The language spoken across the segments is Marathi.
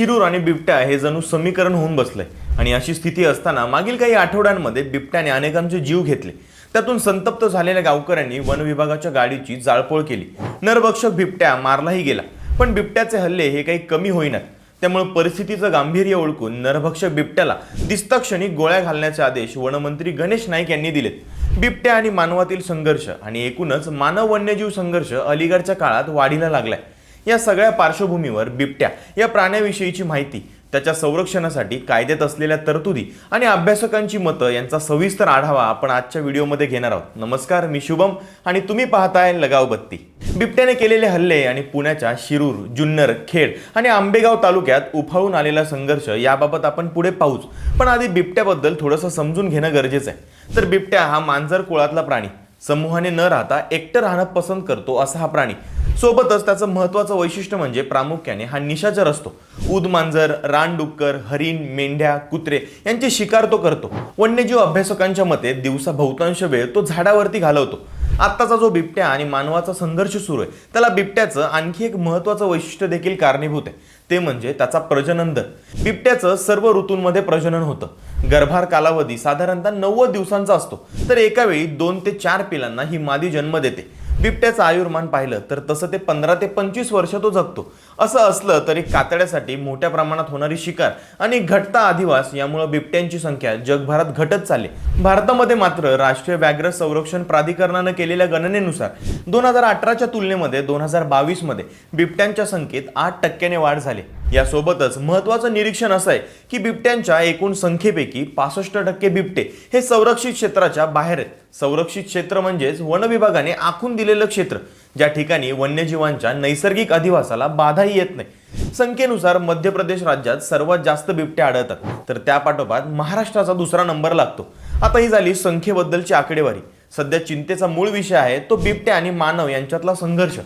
शिरूर आणि बिबट्या हे जणू समीकरण होऊन बसलंय. आणि अशी स्थिती असताना मागील काही आठवड्यांमध्ये बिबट्याने अनेकांचे जीव घेतले. त्यातून संतप्त झालेल्या गावकऱ्यांनी वन विभागाच्या गाडीची जाळपोळ केली. नरभक्षक बिबट्या मारलाही गेला. पण बिबट्याचे हल्ले हे काही कमी होईनात. त्यामुळे परिस्थितीचं गांभीर्य ओळखून नरभक्षक बिबट्याला दिस्तक्षणी गोळ्या घालण्याचे आदेश वनमंत्री गणेश नाईक यांनी दिलेत. बिबट्या आणि मानवातील संघर्ष आणि एकूणच मानव वन्यजीव संघर्ष अलीकडच्या काळात वाढीला लागलाय. या सगळ्या पार्श्वभूमीवर बिबट्या या प्राण्याविषयीची माहिती त्याच्या संरक्षणासाठी कायद्यात असलेल्या तरतुदी आणि अभ्यासकांची मतं यांचा सविस्तर आढावा आपण आजच्या व्हिडिओमध्ये घेणार आहोत. नमस्कार मी शुभम आणि तुम्ही पाहताय लगाव बत्ती बिबट्याने केलेले हल्ले आणि पुण्याच्या शिरूर जुन्नर खेड आणि आंबेगाव तालुक्यात उफाळून आलेला संघर्ष याबाबत आपण पुढे पाहूच. पण आधी बिबट्याबद्दल थोडंसं समजून घेणं गरजेचं आहे. तर बिबट्या हा मांजर कुळातला प्राणी. समूहाने न राहता एकटं राहणं पसंत करतो असा हा प्राणी. सोबतच त्याचं महत्त्वाचं वैशिष्ट्य म्हणजे प्रामुख्याने हा निशाचर असतो. उद मांजर रानडुक्कर हरिण मेंढ्या कुत्रे यांची शिकार तो करतो. वन्यजीव अभ्यासकांच्या मते दिवसा बहुतांश वेळ तो झाडावरती घालवतो. आत्ताचा जो बिबट्या आणि मानवाचा संघर्ष सुरू आहे त्याला बिबट्याचं आणखी एक महत्त्वाचं वैशिष्ट्य देखील कारणीभूत आहे. ते म्हणजे त्याचा प्रजनन दर बिबट्याचं सर्व ऋतूंमध्ये प्रजनन होतं. गर्भार कालावधी साधारणतः नव्वद दिवसांचा असतो. तर एकावेळी दोन ते चार पिलांना ही मादी जन्म देते. बिबट्याचं आयुर्मान पाहिलं तर तसं ते पंधरा ते पंचवीस वर्ष तो जगतो. असं असलं तरी कातड्यासाठी मोठ्या प्रमाणात होणारी शिकार आणि घटता अधिवास यामुळं बिबट्यांची संख्या जगभरात घटत चालली. भारतामध्ये मात्र राष्ट्रीय व्याघ्र संरक्षण प्राधिकरणानं केलेल्या गणनेनुसार दोन हजार अठराच्या तुलनेमध्ये दोन हजार बावीसमध्ये बिबट्यांच्या संख्येत आठ टक्क्याने वाढ झाली. यासोबतच महत्त्वाचं निरीक्षण असं आहे की बिबट्यांच्या एकूण संख्येपैकी पासष्ट टक्के बिबटे हे संरक्षित क्षेत्राच्या बाहेर आहेत. संरक्षित क्षेत्र म्हणजेच वन विभागाने आखून दिलेलं क्षेत्र. ज्या ठिकाणी वन्यजीवांच्या नैसर्गिक अधिवासाला बाधाही येत नाही. संख्येनुसार मध्य प्रदेश राज्यात सर्वात जास्त बिबट्या आढळतात. तर त्यापाठोपाठ महाराष्ट्राचा दुसरा नंबर लागतो. आता ही झाली संख्येबद्दलची आकडेवारी. सध्या चिंतेचा मूळ विषय आहे तो बिबट्या आणि मानव यांच्यातला संघर्ष.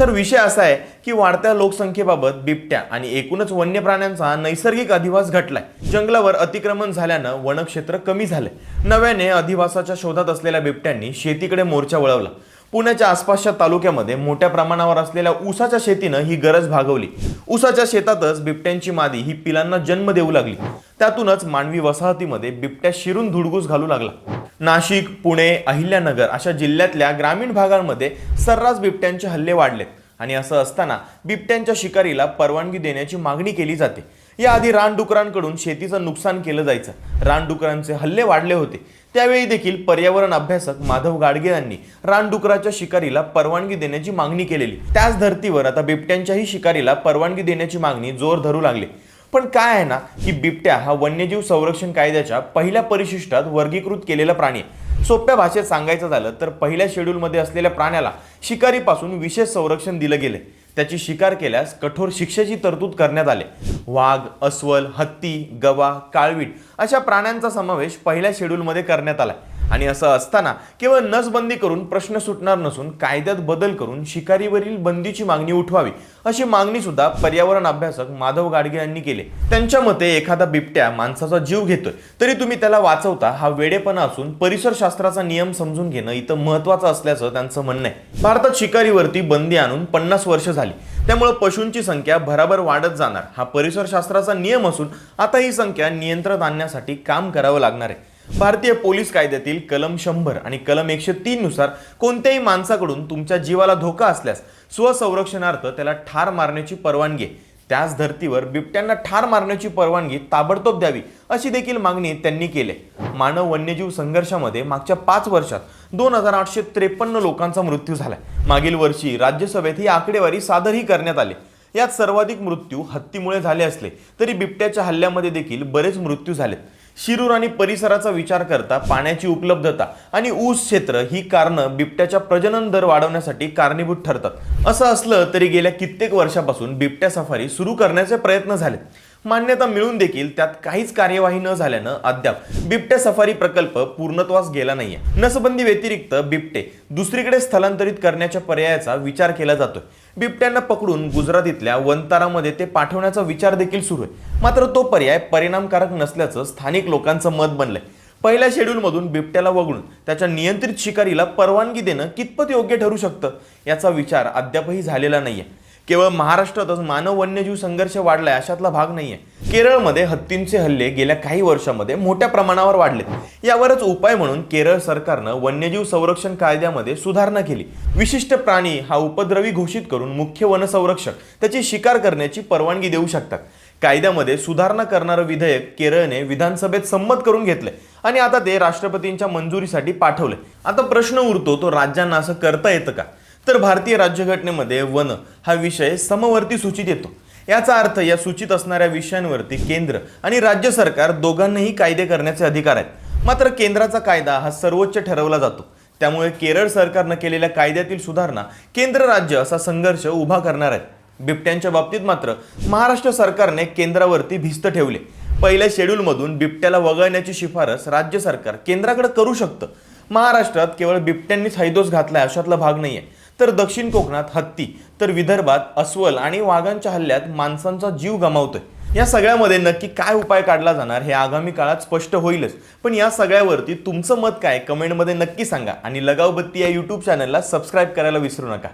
तर विषय असा आहे की वाढत्या लोकसंख्येबाबत बिबट्या आणि एकूणच वन्य प्राण्यांचा नैसर्गिक अधिवास घटलाय. जंगलावर अतिक्रमण झाल्यानं वनक्षेत्र कमी झालंय. नव्याने अधिवासाच्या शोधात असलेल्या बिबट्यांनी शेतीकडे मोर्चा वळवला. पुण्याच्या आसपासच्या तालुक्यामध्ये मोठ्या प्रमाणावर असलेल्या ऊसाच्या शेतीनं ही गरज भागवली. ऊसाच्या शेतातच बिबट्यांची मादी ही पिलांना जन्म देऊ लागली. त्यातूनच मानवी वसाहतीमध्ये बिबट्या शिरून धुडगूस घालू लागला. नाशिक पुणे अहिल्यानगर अशा जिल्ह्यातल्या ग्रामीण भागांमध्ये सर्रास बिबट्यांचे हल्ले वाढलेत. आणि असं असताना बिबट्यांच्या शिकारीला परवानगी देण्याची मागणी केली जाते. याआधी रानडुकरांकडून शेतीचं नुकसान केलं जायचं. रानडुकरांचे हल्ले वाढले होते. त्यावेळी देखील पर्यावरण अभ्यासक माधव गाडगे यांनी रानडुकराच्या शिकारीला परवानगी देण्याची मागणी केलेली. त्याच धर्तीवर आता बिबट्यांच्याही शिकारीला परवानगी देण्याची मागणी जोर धरू लागली. पण काय आहे ना की बिबट्या हा वन्यजीव संरक्षण कायद्याच्या पहिल्या परिशिष्टात वर्गीकृत केलेला प्राणी आहे. सोप्या भाषेत सांगायचं झालं तर पहिल्या शेड्यूलमध्ये असलेल्या प्राण्याला शिकारीपासून विशेष संरक्षण दिलं गेले त्याची शिकार केल्यास कठोर शिक्षेची तरतूद करण्यात आले. वाघ अस्वल हत्ती गवा काळवीट अशा प्राण्यांचा समावेश पहिल्या शेड्यूलमध्ये करण्यात आला आणि असं असताना केवळ नसबंदी करून प्रश्न सुटणार नसून कायद्यात बदल करून शिकारीवरील बंदीची मागणी उठवावी अशी मागणी सुद्धा पर्यावरण अभ्यासक माधव गाडगे यांनी केले. त्यांच्या मते एखादा बिबट्या माणसाचा जीव घेतोय तरी तुम्ही त्याला वाचवता हा वेडेपणा असून परिसरशास्त्राचा नियम समजून घेणं इथं महत्वाचं असल्याचं त्यांचं म्हणणं आहे. भारतात शिकारीवरती बंदी आणून पन्नास वर्ष झाली. त्यामुळे पशूंची संख्या भराभर वाढत जाणार. हा परिसरशास्त्राचा नियम असून आता ही संख्या नियंत्रणात आणण्यासाठी काम करावं लागणार आहे. भारतीय पोलीस कायद्यातील कलम शंभर आणि कलम एकशे तीन नुसार कोणत्याही माणसाकडून तुमच्या जीवाला धोका असल्यास स्वसंरक्षणार्थ त्याला ठार मारण्याची परवानगी त्याच धर्तीवर बिबट्यांना ठार मारण्याची परवानगी ताबडतोब द्यावी अशी देखील मागणी त्यांनी केली मानव वन्यजीव संघर्षामध्ये मागच्या पाच वर्षात दोन हजार आठशे त्रेपन्न लोकांचा मृत्यू झालाय. मागील वर्षी राज्यसभेत ही आकडेवारी सादरही करण्यात आली. यात सर्वाधिक मृत्यू हत्तीमुळे झाले असले तरी बिबट्याच्या हल्ल्यामध्ये देखील बरेच मृत्यू झालेत. शिरूर आणि परिसराचा विचार करता पाण्याची उपलब्धता आणि ऊस क्षेत्र ही कारणं बिबट्याच्या प्रजनन दर वाढवण्यासाठी कारणीभूत ठरतात. असं असलं तरी गेल्या कित्येक वर्षापासून बिबट्या सफारी सुरू करण्याचे प्रयत्न झाले मान्यता मिळून देखील त्यात काहीच कार्यवाही न झाल्यानं अद्याप बिबट्या सफारी प्रकल्प पूर्णत्वास गेला नाहीये. नसबंदी व्यतिरिक्त बिबटे दुसरीकडे स्थलांतरित करण्याच्या पर्यायाचा विचार केला जातोय. बिबट्यांना पकडून गुजरातीतल्या वनतारामध्ये ते पाठवण्याचा विचार देखील सुरू आहे. मात्र तो पर्याय परिणामकारक नसल्याचं स्थानिक लोकांचं मत बनलंय. पहिल्या शेड्यूलमधून बिबट्याला वगळून त्याच्या नियंत्रित शिकारीला परवानगी देणं कितपत योग्य ठरू शकतं याचा विचार अद्यापही झालेला नाहीये. केवळ महाराष्ट्रातच मानव वन्यजीव संघर्ष वाढलाय अशातला भाग नाहीये. केरळमध्ये हत्तींचे हल्ले गेल्या काही वर्षामध्ये मोठ्या प्रमाणावर वाढलेत. यावरच उपाय म्हणून केरळ सरकारनं वन्यजीव संरक्षण कायद्यामध्ये सुधारणा केली. विशिष्ट प्राणी हा उपद्रवी घोषित करून मुख्य वनसंरक्षक त्याची शिकार करण्याची परवानगी देऊ शकतात. कायद्यामध्ये सुधारणा करणारं विधेयक केरळने विधानसभेत संमत करून घेतलंय आणि आता ते राष्ट्रपतींच्या मंजुरीसाठी पाठवले आता प्रश्न उरतो तो राज्यांना असं करता येतं का? तर भारतीय राज्यघटनेमध्ये वन हा विषय समवर्ती सूचित येतो. याचा अर्थ या सूचित असणाऱ्या विषयांवरती केंद्र आणि राज्य सरकार दोघांनाही कायदे करण्याचे अधिकार आहेत. मात्र केंद्राचा कायदा हा सर्वोच्च ठरवला जातो. त्यामुळे केरळ सरकारनं केलेल्या कायद्यातील सुधारणा केंद्र राज्य असा संघर्ष उभा करणार आहेत. बिबट्यांच्या बाबतीत मात्र महाराष्ट्र सरकारने केंद्रावरती भिस्त ठेवले. पहिल्या शेड्यूलमधून बिबट्याला वगळण्याची शिफारस राज्य सरकार केंद्राकडे करू शकतं. महाराष्ट्रात केवळ बिबट्यांनीच हैदोस घातला अशातला भाग नाही आहे तर दक्षिण कोकणात हत्ती तर विदर्भात अस्वल आणि वाघांच्या हल्ल्यात माणसांचा जीव गमावतोय. या सगळ्यामध्ये नक्की काय उपाय काढला जाणार हे आगामी काळात स्पष्ट होईलच. पण या सगळ्यावरती तुमचं मत काय? कमेंटमध्ये नक्की सांगा आणि लगावबत्ती या यूट्यूब चॅनलला सबस्क्राईब करायला विसरू नका.